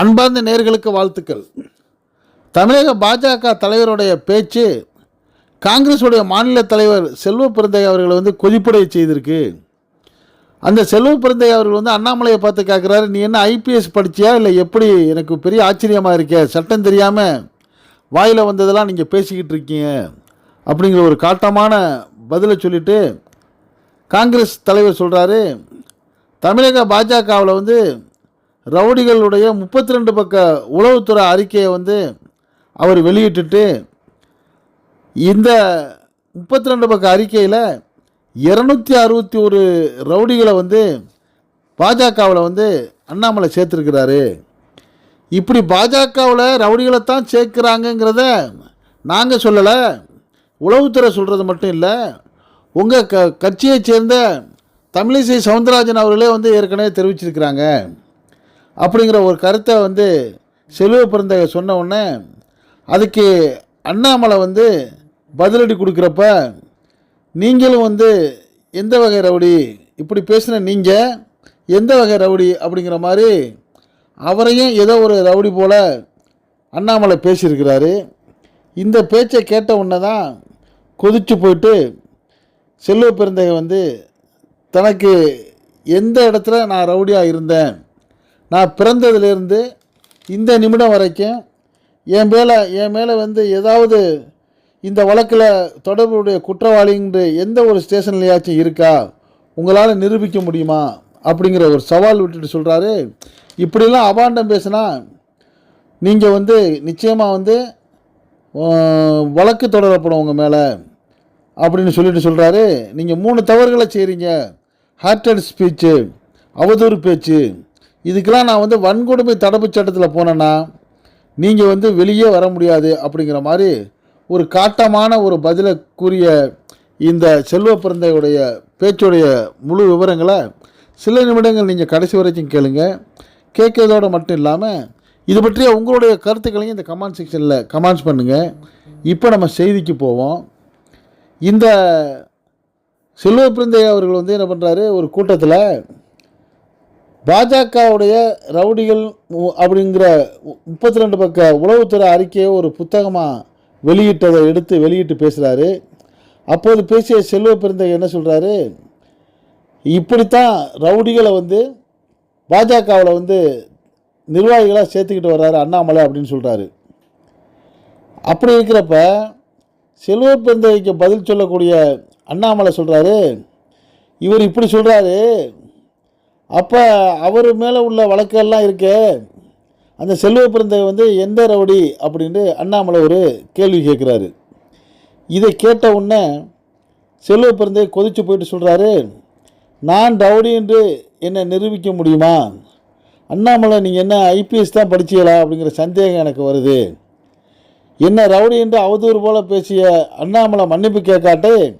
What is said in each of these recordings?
அன்பார்ந்த நேர்களுக்கு வாழ்த்துக்கள். தமிழக பாஜக தலைவருடைய பேச்சு காங்கிரஸுடைய மாநில தலைவர் செல்வ பிறந்தகை அவர்களை வந்து கொதிப்படைய செய்திருக்கு. அந்த செல்வ பிறந்தகை அவர்கள் வந்து அண்ணாமலையை பார்த்து கேட்குறாரு நீ என்ன ஐபிஎஸ் படிச்சியா? இல்லை எப்படி எனக்கு பெரிய ஆச்சரியமாக இருக்க? சட்டம் தெரியாமல் வாயில் வந்ததெல்லாம் நீங்கள் பேசிக்கிட்டு இருக்கீங்க. அப்படிங்கிற ஒரு காட்டமான பதிலை சொல்லிவிட்டு காங்கிரஸ் தலைவர் சொல்கிறாரு தமிழக பாஜகவில் வந்து ரவுடிகளுடைய முப்பத்தி ரெண்டு பக்க உளவுத்துறை அறிக்கையை வந்து அவர் வெளியிட்டுட்டு இந்த முப்பத்தி ரெண்டு பக்க அறிக்கையில் இரநூத்தி அறுபத்தி ஒரு ரவுடிகளை வந்து பாஜகவில் வந்து அண்ணாமலை சேர்த்துருக்கிறாரு. இப்படி பாஜகவில் ரவுடிகளை தான் சேர்க்குறாங்கங்கிறத நாங்கள் சொல்லலை. உளவுத்துறை சொல்கிறது மட்டும் இல்லை. உங்கள் க கட்சியைச் சேர்ந்த தமிழிசை சவுந்தரராஜன் அவர்களே வந்து ஏற்கனவே தெரிவிச்சிருக்கிறாங்க. அப்படிங்கிற ஒரு கருத்தை வந்து செல்வ பிறந்தகை சொன்ன உடனே அதுக்கு அண்ணாமலை வந்து பதிலடி கொடுக்குறப்ப நீங்களும் வந்து எந்த வகை ரவுடி? இப்படி பேசின நீங்கள் எந்த வகை ரவுடி? அப்படிங்கிற மாதிரி அவரையும் ஏதோ ஒரு ரவுடி போல் அண்ணாமலை பேசியிருக்கிறாரு. இந்த பேச்சை கேட்ட உடனே தான் கொதிச்சு போயிட்டு செல்வ பெருந்தகை வந்து தனக்கு எந்த இடத்துல நான் ரவுடியாக இருந்தேன்? நான் பிறந்ததுலேருந்து இந்த நிமிடம் வரைக்கும் என் மேலே என் மேலே வந்து ஏதாவது இந்த வழக்கில் தொடர்புடைய குற்றவாளிங்கிற எந்த ஒரு ஸ்டேஷன்லையாச்சும் இருக்கா? உங்களால் நிரூபிக்க முடியுமா? அப்படிங்கிற ஒரு சவால் விட்டுட்டு சொல்கிறாரு இப்படிலாம் அபாண்டம் பேசினா நீங்கள் வந்து நிச்சயமாக வந்து வழக்கு தொடரப்படும் உங்கள் மேலே அப்படின்னு சொல்லிட்டு சொல்கிறாரு நீங்கள் மூணு தவறுகளை செய்கிறீங்க ஹார்ட்டட் ஸ்பீச்சு அவதூறு பேச்சு. இதுக்கெல்லாம் நான் வந்து வன்கொடுமை தடுப்பு சட்டத்தில் போனேன்னா நீங்கள் வந்து வெளியே வர முடியாது அப்படிங்கிற மாதிரி ஒரு காட்டமான ஒரு பதிலை கூறிய இந்த செல்வ பிறந்தையுடைய பேச்சுடைய முழு விவரங்களை சில நிமிடங்கள் நீங்கள் கடைசி வரைக்கும் கேளுங்க. கேட்கறதோடு மட்டும் இல்லாமல் இது பற்றிய உங்களுடைய கருத்துக்களையும் இந்த கமெண்ட் செக்ஷனில் கமெண்ட்ஸ் பண்ணுங்கள் இப்போ நம்ம செய்திக்கு போவோம். இந்த செல்வ பிறந்தை அவர்கள் வந்து என்ன பண்ணுறாரு ஒரு கூட்டத்தில் பாஜகவுடைய ரவுடிகள் அப்படிங்கிற முப்பத்தி ரெண்டு பக்க உளவுத்துறை அறிக்கையை ஒரு புத்தகமாக வெளியிட்டதை எடுத்து வெளியிட்டு பேசுகிறாரு அப்போது பேசிய செல்வ பிறந்தகை என்ன சொல்கிறாரு இப்படித்தான் ரவுடிகளை வந்து பாஜகவில் வந்து நிர்வாகிகளாக சேர்த்துக்கிட்டு வர்றாரு அண்ணாமலை அப்படின்னு சொல்கிறாரு அப்படி இருக்கிறப்ப செல்வ பிறந்தகைக்கு பதில் சொல்லக்கூடிய அண்ணாமலை சொல்கிறாரு இவர் இப்படி சொல்கிறாரு அப்போ அவர் மேலே உள்ள வழக்கெல்லாம் இருக்கே. அந்த செல்வ பிறந்தகை வந்து எந்த ரவுடி? அப்படின்ட்டு அண்ணாமலை ஒரு கேள்வி கேட்குறாரு. இதை கேட்ட உடனே செல்வ பிறந்தகை கொதிச்சு போயிட்டு சொல்கிறாரு நான் ரவுடி என்று என்னை நிரூபிக்க முடியுமா? அண்ணாமலை நீங்கள் என்ன ஐபிஎஸ் தான் படிச்சீங்களா? அப்படிங்கிற சந்தேகம் எனக்கு வருது. என்ன ரவுடி என்று அவதூறு போல் பேசிய அண்ணாமலை மன்னிப்பு கேட்காட்டு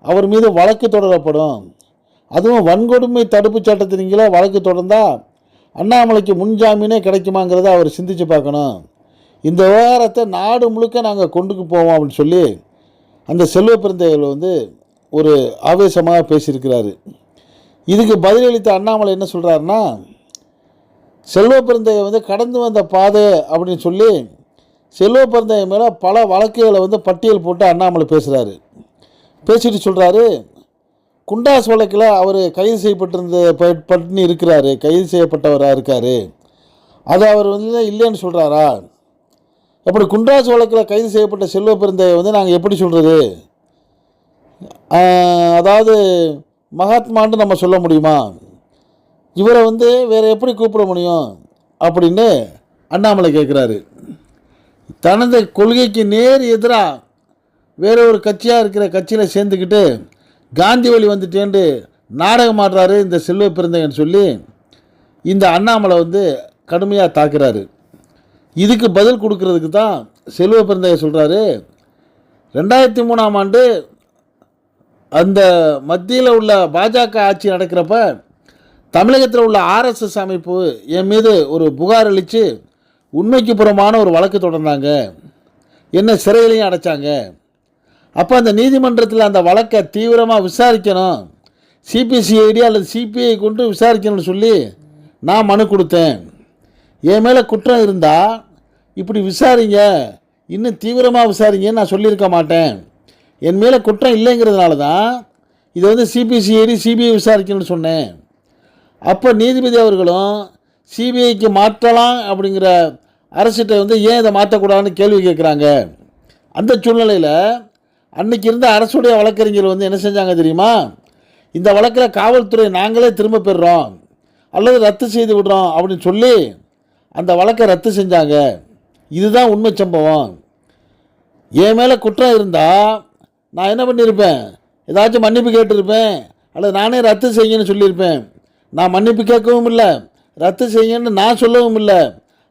அவர் மீது வழக்கு தொடரப்படும். அதுவும் வன்கொடுமை தடுப்பு சட்டத்தினீங்களே வழக்கு தொடர்ந்தால் அண்ணாமலைக்கு முன்ஜாமீனே கிடைக்குமாங்கிறத அவர் சிந்தித்து பார்க்கணும். இந்த விவகாரத்தை நாடு முழுக்க நாங்கள் கொண்டுக்கு போவோம் அப்படின்னு சொல்லி அந்த செல்வ பிறந்தைகள் வந்து ஒரு ஆவேசமாக பேசியிருக்கிறாரு. இதுக்கு பதிலளித்த அண்ணாமலை என்ன சொல்கிறாருன்னா செல்வ பிறந்தையை வந்து கடந்து வந்த பாதை அப்படின்னு சொல்லி செல்வ பிறந்தைய மேலே பல வழக்குகளை வந்து பட்டியல் போட்டு அண்ணாமலை பேசுகிறாரு பேசிட்டு சொல்கிறாரு குண்டாஸ் வழக்கில் அவர் கைது செய்யப்பட்டிருந்த ப- இருக்கிறாரு கைது செய்யப்பட்டவராக இருக்கார். அது அவர் வந்து இல்லைன்னு சொல்கிறாரா அப்படி குண்டாஸ் வழக்கில் கைது செய்யப்பட்ட செல்வ பெருந்தையை வந்து நாங்கள் எப்படி சொல்கிறது அதாவது மகாத்மான்னு நம்ம சொல்ல முடியுமா? இவரை வந்து வேறு எப்படி கூப்பிட முடியும்? அப்படின்னு அண்ணாமலை கேட்குறாரு தனது கொள்கைக்கு நேர் எதிராக வேற ஒரு கட்சியாக இருக்கிற கட்சியில் சேர்ந்துக்கிட்டு காந்தி வழி வந்துட்டேன்ட்டு நாடகம் ஆடுறாரு இந்த செல்வ பிறந்தகன்னு சொல்லி இந்த அண்ணாமலை வந்து கடுமையாக தாக்குறாரு. இதுக்கு பதில் கொடுக்கறதுக்கு தான் செல்வ பிறந்தகை சொல்கிறாரு ரெண்டாயிரத்தி மூணாம் ஆண்டு அந்த மத்தியில் உள்ள பாஜக ஆட்சி நடக்கிறப்ப தமிழகத்தில் உள்ள ஆர்எஸ்எஸ் அமைப்பு என் மீது ஒரு புகார் அளித்து உண்மைக்கு புறமான ஒரு வழக்கு தொடர்ந்தாங்க. என்ன சிறையிலையும் அடைச்சாங்க. அப்போ அந்த நீதிமன்றத்தில் அந்த வழக்கை தீவிரமாக விசாரிக்கணும். சிபிசிஐடி அல்லது சிபிஐ கொண்டு விசாரிக்கணும்னு சொல்லி நான் மனு கொடுத்தேன். என் மேலே குற்றம் இருந்தால் இப்படி விசாரிங்க. இன்னும் தீவிரமாக விசாரிங்கன்னு நான் சொல்லியிருக்க மாட்டேன். என் மேலே குற்றம் இல்லைங்கிறதுனால தான் இதை வந்து சிபிசிஐடி சிபிஐ விசாரிக்கணும்னு சொன்னேன். அப்போ நீதிபதி அவர்களும் சிபிஐக்கு மாற்றலாம் அப்படிங்கிற அரசிட்ட வந்து ஏன் இதை மாற்றக்கூடாதுன்னு கேள்வி கேட்குறாங்க. அந்த சூழ்நிலையில் அன்னைக்கு இருந்த அரசுடைய வழக்கறிஞர் வந்து என்ன செஞ்சாங்க தெரியுமா? இந்த வழக்கில் காவல்துறை நாங்களே திரும்ப பெறுறோம். அல்லது ரத்து செய்து விடுறோம் அப்படின்னு சொல்லி அந்த வழக்கை ரத்து செஞ்சாங்க. இதுதான் உண்மை சம்பவம். என் மேலே குற்றம் இருந்தால் நான் என்ன பண்ணியிருப்பேன் ஏதாச்சும் மன்னிப்பு கேட்டிருப்பேன். அல்லது நானே ரத்து செய்யுன்னு சொல்லியிருப்பேன். நான் மன்னிப்பு கேட்கவும் இல்லை. ரத்து செய்யுன்னு நான் சொல்லவும் இல்லை.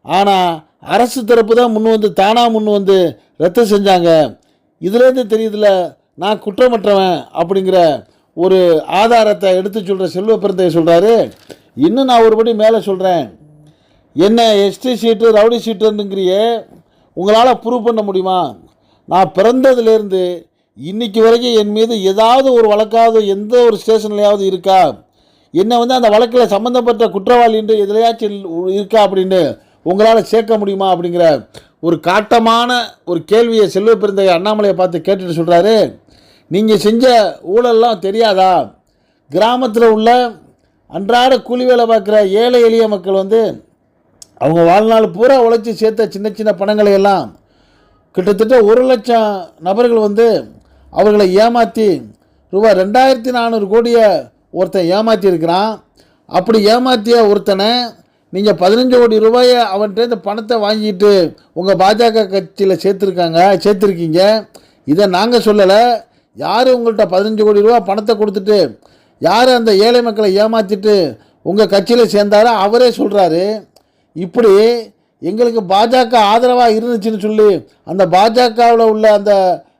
ஆனால் அரசு தரப்பு தான் முன் வந்து தானாக முன் வந்து ரத்து செஞ்சாங்க. இதுலேருந்து தெரியுதுல நான் குற்றமற்றவன் அப்படிங்கிற ஒரு ஆதாரத்தை எடுத்து சொல்கிற செல்வ பெருந்தைய சொல்கிறாரு இன்னும் நான் ஒருபடி மேலே சொல்கிறேன் என்ன எஸ்டி சீட்டு ரவுடி சீட்டுங்கிறியே உங்களால் ப்ரூவ் பண்ண முடியுமா? நான் பிறந்ததுலேருந்து இன்னைக்கு வரைக்கும் என் மீது ஏதாவது ஒரு வழக்காவது எந்த ஒரு ஸ்டேஷன்லையாவது இருக்கா? என்னை வந்து அந்த வழக்கில் சம்மந்தப்பட்ட குற்றவாளி என்று இருக்கா அப்படின்னு உங்களால் சேர்க்க முடியுமா அப்படிங்கிற ஒரு காட்டமான ஒரு கேள்வியை செல்வ அண்ணாமலையை பார்த்து கேட்டுட்டு சொல்கிறாரு நீங்கள் செஞ்ச ஊழல்லாம் தெரியாதா? கிராமத்தில் உள்ள அன்றாட கூலி வேலை பார்க்குற ஏழை எளிய மக்கள் வந்து அவங்க வாழ்நாள் பூரா உழைச்சி சேர்த்த சின்ன சின்ன பணங்களை எல்லாம் கிட்டத்தட்ட ஒரு லட்சம் நபர்கள் வந்து அவர்களை ஏமாற்றி ரூபாய் ரெண்டாயிரத்தி நானூறு கோடியை ஒருத்தன் ஏமாற்றியிருக்கிறான் அப்படி ஏமாற்றிய ஒருத்தனை நீங்கள் பதினஞ்சு கோடி ரூபாயை அவன்கிட்ட இந்த பணத்தை வாங்கிட்டு உங்கள் பாஜக கட்சியில் சேர்த்துருக்காங்க சேர்த்துருக்கீங்க. இதை நாங்கள் சொல்லலை. யார் உங்கள்கிட்ட பதினஞ்சு கோடி ரூபா பணத்தை கொடுத்துட்டு யார் அந்த ஏழை மக்களை ஏமாற்றிட்டு உங்கள் கட்சியில் சேர்ந்தாரோ அவரே சொல்கிறாரு இப்படி எங்களுக்கு பாஜக ஆதரவாக இருந்துச்சுன்னு சொல்லி அந்த பாஜகவில் உள்ள அந்த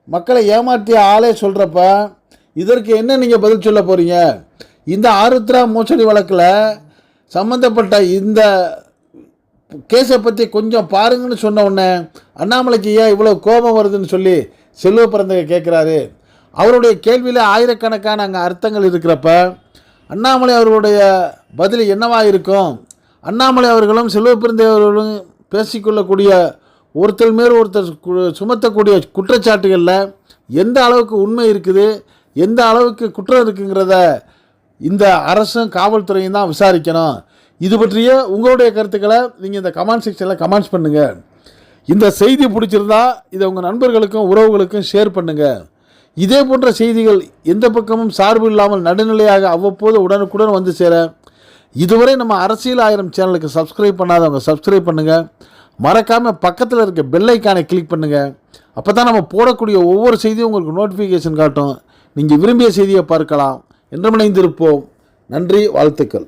மக்களை ஏமாற்றிய ஆளே சொல்கிறப்ப இதற்கு என்ன நீங்கள் பதில் சொல்ல போகிறீங்க இந்த ஆருத்ரா மோசடி வழக்கில் சம்மந்தப்பட்ட இந்த கேஸை பற்றி கொஞ்சம் பாருங்கன்னு சொன்ன உடனே அண்ணாமலைக்கு ஏன் இவ்வளோ கோபம் வருதுன்னு சொல்லி செல்வ பிறந்தக கேட்குறாரு? அவருடைய கேள்வியில் ஆயிரக்கணக்கான அங்கே அர்த்தங்கள் இருக்கிறப்ப அண்ணாமலை அவர்களுடைய பதில் என்னவாக இருக்கும்? அண்ணாமலை அவர்களும் செல்வ பிறந்தை அவர்களும் பேசிக்கொள்ளக்கூடிய ஒருத்தர் மேல் ஒருத்தர் சுமத்தக்கூடிய குற்றச்சாட்டுகளில் எந்த அளவுக்கு உண்மை இருக்குது எந்த அளவுக்கு குற்றம் இருக்குங்கிறத இந்த அரசும் காவல்துறையும் தான் விசாரிக்கணும். இது பற்றிய உங்களுடைய கருத்துக்களை நீங்கள் இந்த கமெண்ட் செக்ஷனில் கமெண்ட்ஸ் பண்ணுங்கள் இந்த செய்தி பிடிச்சிருந்தா இதை உங்கள் நண்பர்களுக்கும் உறவுகளுக்கும் ஷேர் பண்ணுங்கள் இதே போன்ற செய்திகள் எந்த பக்கமும் சார்பு இல்லாமல் நடுநிலையாக அவ்வப்போது உடனுக்குடன் வந்து சேர இதுவரை நம்ம அரசியல் ஆயிரம் சேனலுக்கு சப்ஸ்கிரைப் பண்ணாதவங்க சப்ஸ்கிரைப் பண்ணுங்கள் மறக்காமல் பக்கத்தில் இருக்க பெல்லைக்கானை கிளிக் பண்ணுங்கள் அப்போ தான் நம்ம போடக்கூடிய ஒவ்வொரு செய்தியும் உங்களுக்கு நோட்டிஃபிகேஷன் காட்டும். நீங்கள் விரும்பிய செய்தியை பார்க்கலாம். என்றமடைந்திருப்போம் நன்றி வாழ்த்துக்கள்.